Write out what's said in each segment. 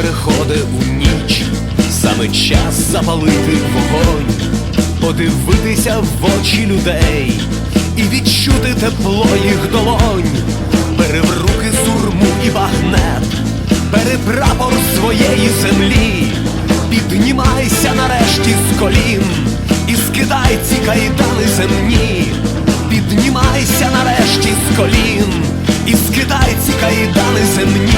переходить у ніч, саме час запалити вогонь, подивитися в очі людей і відчути тепло їх долонь, бери в руки сурму і багнет, бери прапор своєї землі, піднімайся нарешті з колін і скидай ці кайдани земні, піднімайся нарешті з колін і скидай ці кайдани земні.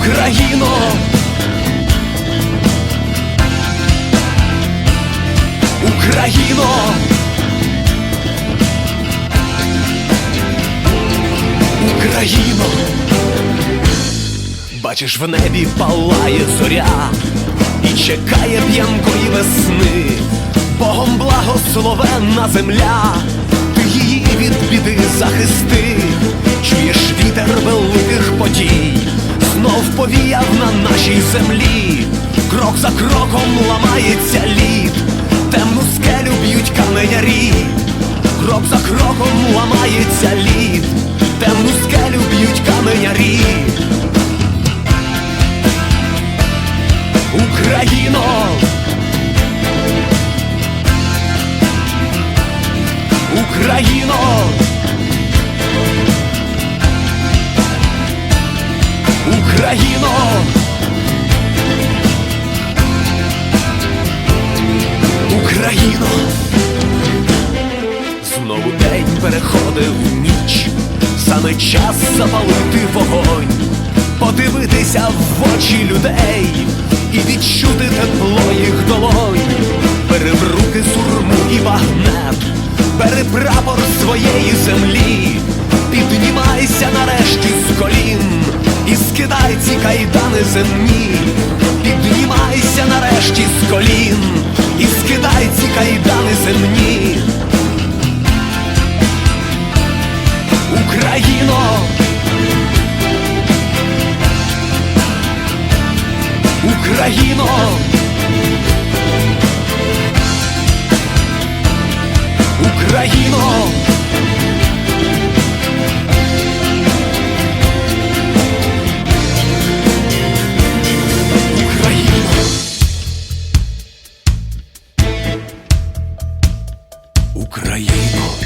Україно, Україно, Україно, бачиш в небі палає зоря і чекає п'янкої весни, Богом благословенна земля, від біди захисти, чуєш вітер великих подій, знов повіяв на нашій землі, крок за кроком ламається лід, темну скелю б'ють каменярі, крок за кроком ламається лід, темну скелю б'ють каменярі. Україно, Україно, Україно, Україно, знову день переходив у ніч, саме час запалити вогонь, подивитися в очі людей і відчути тепло їх долонь, бери в руки сурму і багнет, бери прапор своєї землі, піднімайся нарешті з колін і скидай ці кайдани земні, піднімайся нарешті з колін і скидай ці кайдани земні. Україно, Україно, Україно, Україно, Україно.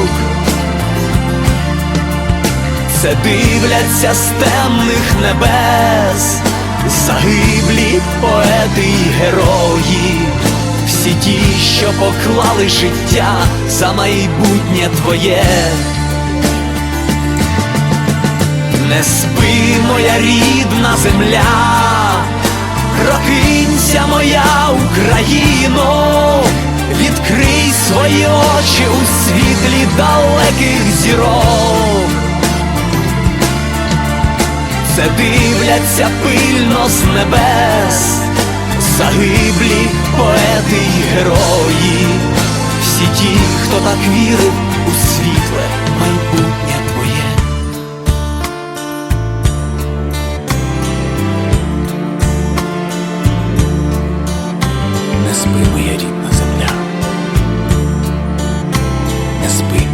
Це дивляться з темних небес, загиблі поети й герої, всі ті, що поклали життя за майбутнє твоє. Не спи, моя рідна земля, прокинься, моя Україно, відкрий свої очі у світлі далеких зірок. все дивляться пильно з небес, загиблі поети й герої, всі ті, хто так вірив у світле майбутнє твоє. Не спи, моя рідна земля, не спи.